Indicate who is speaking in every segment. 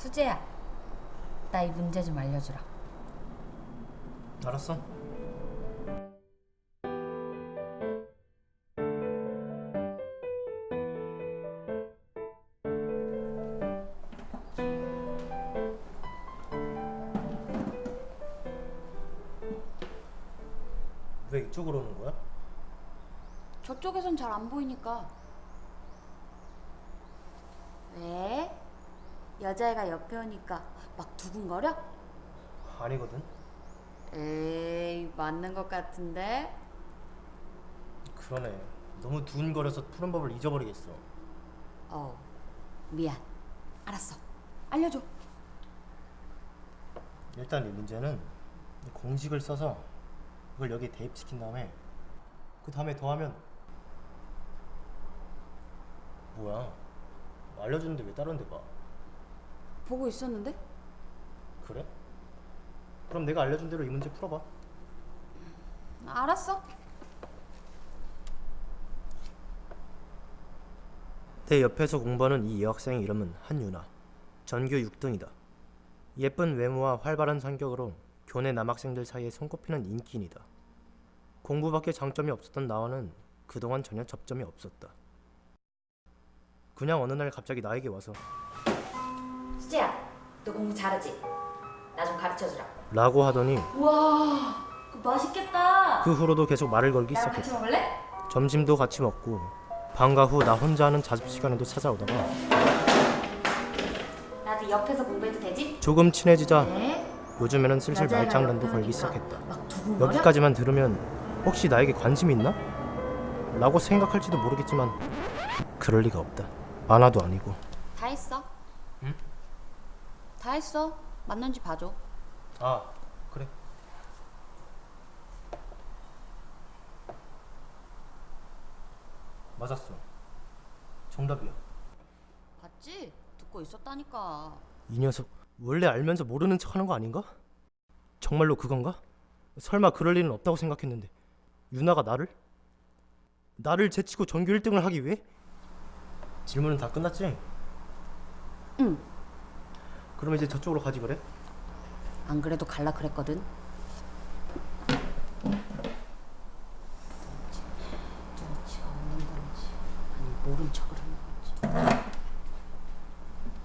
Speaker 1: 수재야, 나 이 문제 좀 알려주라.
Speaker 2: 알았어. 왜 이쪽으로 오는 거야?
Speaker 1: 저쪽에선 잘 안 보이니까. 왜? 여자애가 옆에 오니까 막 두근거려?
Speaker 2: 아니거든.
Speaker 1: 에이, 맞는 것 같은데?
Speaker 2: 그러네. 너무 두근거려서 푸는 법을 잊어버리겠어.
Speaker 1: 어, 미안. 알았어. 알려줘.
Speaker 2: 일단 이 문제는 공식을 써서 이걸 여기에 대입시킨 다음에 그 다음에 더하면 뭐야 알려주는데 왜 다른 데 봐?
Speaker 1: 보고 있었는데?
Speaker 2: 그래? 그럼 내가 알려준 대로 이 문제 풀어봐
Speaker 1: 알았어.
Speaker 2: 내 옆에서 공부하는 이 여학생의 이름은 한유나 전교 6등이다 예쁜 외모와 활발한 성격으로 교내 남학생들 사이에 손꼽히는 인기인이다 공부밖에 장점이 없었던 나와는 그동안 전혀 접점이 없었다 그냥 어느 날 갑자기 나에게 와서
Speaker 1: 수재야, 너 공부 잘하지? 나 좀 가르쳐주라.
Speaker 2: 라고 하더니
Speaker 1: 우와, 그거 맛있겠다.
Speaker 2: 그 후로도 계속 말을 걸기
Speaker 1: 나랑 같이
Speaker 2: 시작했다.
Speaker 1: 먹을래?
Speaker 2: 점심도 같이 먹고 방과 후 나 혼자 하는 자습 시간에도 찾아오다가
Speaker 1: 나도 옆에서 공부해도 되지?
Speaker 2: 조금 친해지자
Speaker 1: 네.
Speaker 2: 요즘에는 슬슬 말장난도
Speaker 1: 옆에
Speaker 2: 걸기 시작했다.
Speaker 1: 막 두근거려?
Speaker 2: 여기까지만 들으면 혹시 나에게 관심이 있나? 라고 생각할지도 모르겠지만 그럴 리가 없다. 만화도 아니고
Speaker 1: 다 했어.
Speaker 2: 응?
Speaker 1: 다 했어. 맞는지 봐줘.
Speaker 2: 아 그래 맞았어 정답이야
Speaker 1: 봤지? 듣고 있었다니까.
Speaker 2: 이 녀석 원래 알면서 모르는 척하는 거 아닌가? 정말로 그건가? 설마 그럴 일은 없다고 생각했는데 유나가 나를? 나를 제치고 전교 1등을 하기 위해? 질문은 다 끝났지?
Speaker 1: 응.
Speaker 2: 그럼 이제 저쪽으로 가지 그래?
Speaker 1: 안 그래도 갈라 그랬거든. 눈치가 없는 건지 아니 모른 척을 하는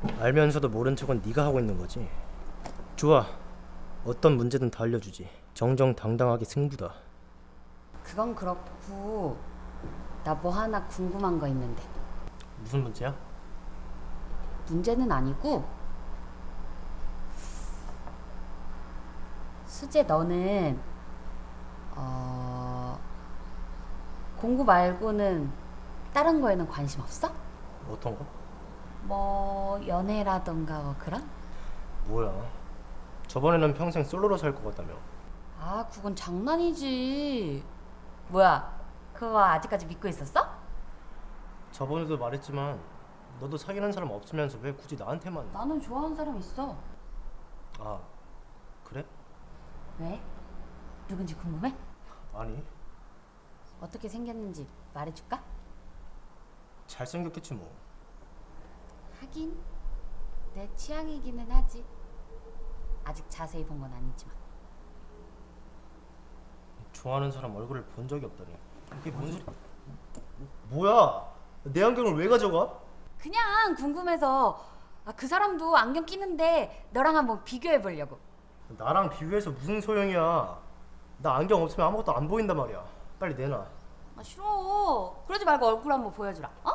Speaker 1: 건지.
Speaker 2: 알면서도 모른 척은 네가 하고 있는 거지. 좋아. 어떤 문제든 다 알려주지. 정정당당하게 승부다.
Speaker 1: 그건 그렇고 나 뭐 하나 궁금한 거 있는데
Speaker 2: 무슨 문제야?
Speaker 1: 문제는 아니고 수재 너는 어 공부 말고는 다른 거에는 관심 없어?
Speaker 2: 어떤 거?
Speaker 1: 뭐 연애라던가 뭐 그런?
Speaker 2: 뭐야? 저번에는 평생 솔로로 살 것 같다며.
Speaker 1: 아 그건 장난이지 뭐야 그거 아직까지 믿고 있었어?
Speaker 2: 저번에도 말했지만 너도 사귀는 사람 없으면서 왜 굳이 나한테만?
Speaker 1: 나는 좋아하는 사람 있어
Speaker 2: 아?
Speaker 1: 왜? 누군지 궁금해?
Speaker 2: 아니
Speaker 1: 어떻게 생겼는지 말해줄까?
Speaker 2: 잘생겼겠지 뭐.
Speaker 1: 하긴 내 취향이기는 하지 아직 자세히 본 건 아니지만
Speaker 2: 좋아하는 사람 얼굴을 본 적이 없다니. 이게 뭔 소리? 뭐야? 내 안경을 왜 가져가?
Speaker 1: 그냥 궁금해서 아, 그 사람도 안경 끼는데 너랑 한번 비교해 보려고
Speaker 2: 나랑 비교해서 무슨 소용이야? 나 안경 없으면 아무것도 안 보인단 말이야. 빨리 내놔.
Speaker 1: 아 싫어 그러지 말고 얼굴 한번 보여주라 어?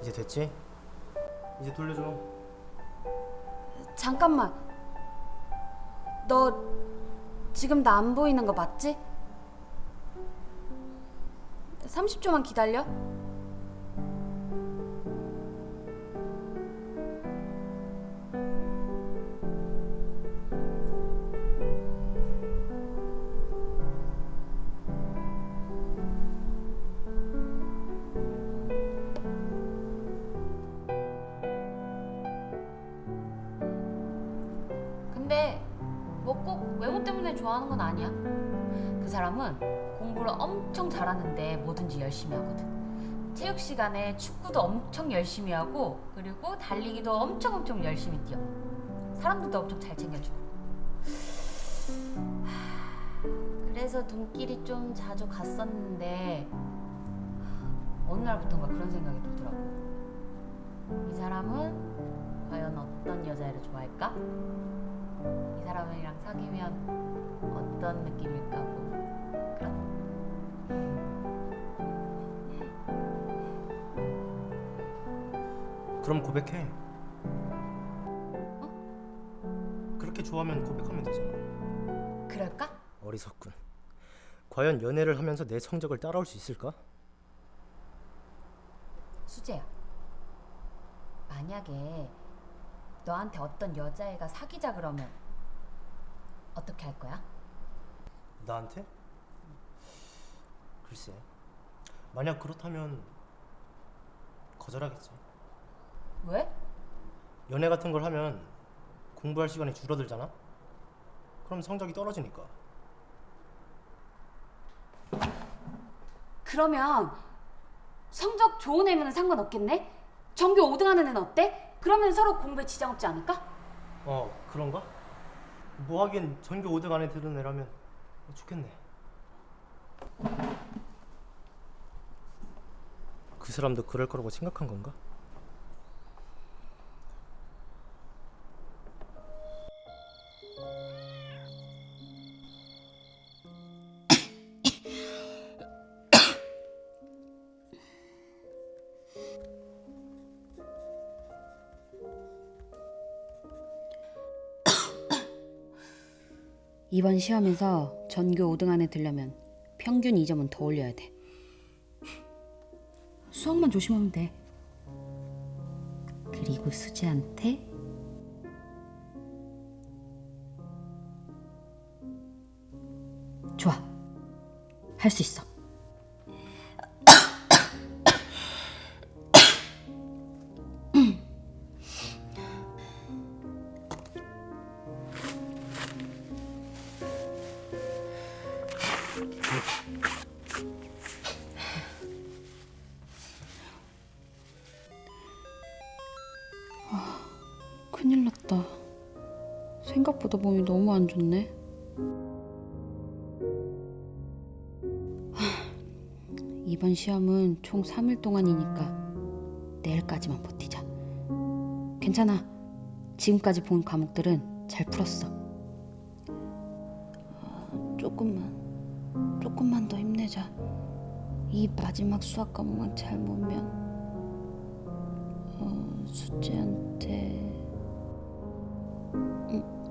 Speaker 2: 이제 됐지? 이제 돌려줘.
Speaker 1: 잠깐만 너 지금 나 안 보이는 거 맞지? 30초만 기다려. 근데 뭐 꼭 외모 때문에 좋아하는 건 아니야? 그 사람은 공부를 엄청 잘하는데 뭐든지 열심히 하거든. 체육 시간에 축구도 엄청 열심히 하고 그리고 달리기도 엄청 엄청 열심히 뛰어. 사람들도 엄청 잘 챙겨주고. 하, 그래서 눈길이 좀 자주 갔었는데 어느 날부터인가 그런 생각이 들더라고. 이 사람은 과연 어떤 여자애를 좋아할까? 이 사람이랑 사귀면 어떤 느낌일까? 뭐 그런.
Speaker 2: 그럼 고백해. 그렇게 좋아하면 고백하면 되잖아.
Speaker 1: 그럴까?
Speaker 2: 어리석군. 과연 연애를 하면서 내 성적을 따라올 수 있을까?
Speaker 1: 수재야. 만약에 너한테 어떤 여자애가 사귀자 그러면 어떻게 할 거야?
Speaker 2: 나한테? 글쎄. 만약 그렇다면 거절하겠지.
Speaker 1: 왜?
Speaker 2: 연애 같은 걸 하면 공부할 시간이 줄어들잖아. 그럼 성적이 떨어지니까.
Speaker 1: 그러면 성적 좋은 애면 상관없겠네? 전교 5등 하는 애는 어때? 그러면 서로 공부에 지장 없지 않을까?
Speaker 2: 어, 그런가? 뭐 하긴 전교 5등 안에 드는 애라면 좋겠네. 그 사람도 그럴 거라고 생각한 건가?
Speaker 3: 이번 시험에서 전교 5등 안에 들려면 평균 2점은 더 올려야 돼. 수학만 조심하면 돼. 그리고 수지한테 좋아. 할 수 있어. 생각보다 몸이 너무 안 좋네. 하, 이번 시험은 총 3일 동안이니까 내일까지만 버티자. 괜찮아. 지금까지 본 과목들은 잘 풀었어. 아, 조금만, 조금만 더 힘내자. 이 마지막 수학 과목만 잘 보면 어, 수지한테 응?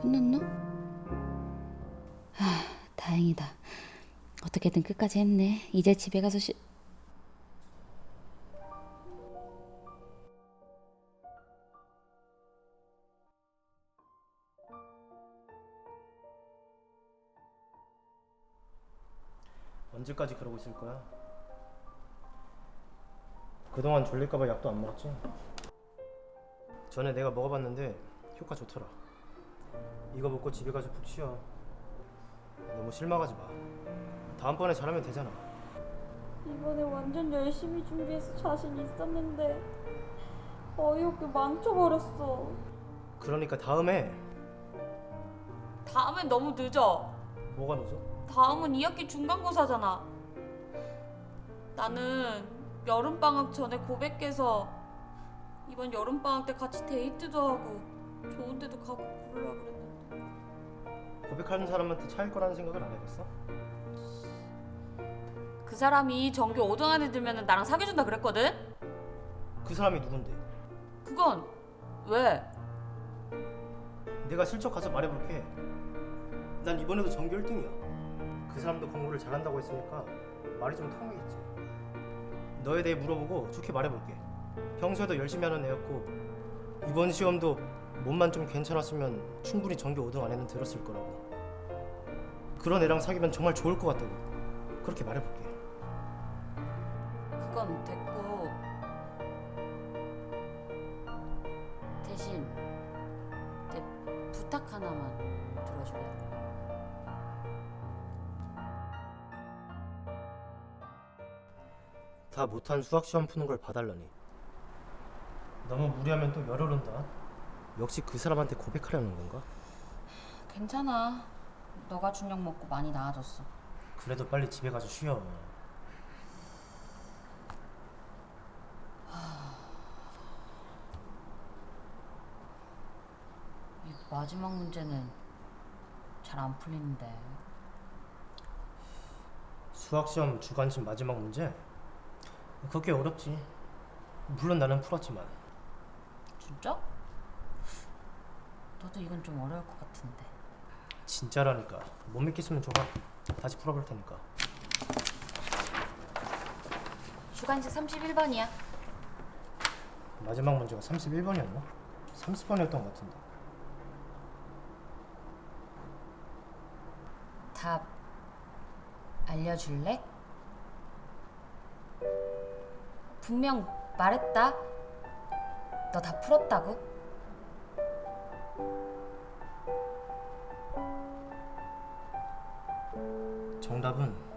Speaker 3: 끝났나? 아 다행이다 어떻게든 끝까지 했네 이제 집에 가서 쉬...
Speaker 2: 언제까지 그러고 있을 거야? 그동안 졸릴까봐 약도 안 먹었지? 전에 내가 먹어봤는데 효과 좋더라. 이거 먹고 집에 가서 푹 쉬어. 너무 실망하지 마. 다음번에 잘하면 되잖아.
Speaker 4: 이번에 완전 열심히 준비해서 자신 있었는데 어이없게 망쳐버렸어.
Speaker 2: 그러니까 다음에
Speaker 1: 다음엔 너무 늦어.
Speaker 2: 뭐가 늦어?
Speaker 1: 다음은 2학기 중간고사잖아. 나는 여름방학 전에 고백해서 이번 여름방학 때 같이 데이트도 하고 좋은 데도 가고 그러려고 그랬는데
Speaker 2: 고백하는 사람한테 차일 거라는 생각을 안 해봤어?
Speaker 1: 그 사람이 전교 5등 안에 들면 나랑 사귀어준다 그랬거든?
Speaker 2: 그 사람이 누군데?
Speaker 1: 그건 왜?
Speaker 2: 내가 슬쩍 가서 말해볼게. 난 이번에도 전교 1등이야. 그 사람도 공부를 잘한다고 했으니까 말이 좀 통하겠지. 너에 대해 물어보고 좋게 말해볼게. 평소에도 열심히 하는 애였고 이번 시험도 몸만 좀 괜찮았으면 충분히 전교 5등 안에는 들었을 거라고. 그런 애랑 사귀면 정말 좋을 것 같다고 그렇게 말해볼게.
Speaker 1: 그건 됐고 대신 내 부탁 하나만 들어줄래?
Speaker 2: 다 못한 수학 시험 푸는 걸 봐달라니. 너무 무리하면 또 열을 온다. 역시 그 사람한테 고백하려는 건가?
Speaker 3: 괜찮아. 너가 중력 먹고 많이 나아졌어.
Speaker 2: 그래도 빨리 집에 가서 쉬어.
Speaker 3: 이 마지막 문제는 잘 안 풀리는데.
Speaker 2: 수학 시험 주관식 마지막 문제? 그게 어렵지. 물론 나는 풀었지만
Speaker 3: 진짜? 너도 이건 좀 어려울 것 같은데.
Speaker 2: 진짜라니까. 못 믿겠으면 줘봐. 다시 풀어볼 테니까.
Speaker 1: 주관식 31번이야.
Speaker 2: 마지막 문제가 31번이었나? 30번이었던 것 같은데.
Speaker 1: 답 알려줄래? 분명 말했다. 너 다 풀었다고?
Speaker 2: 정답은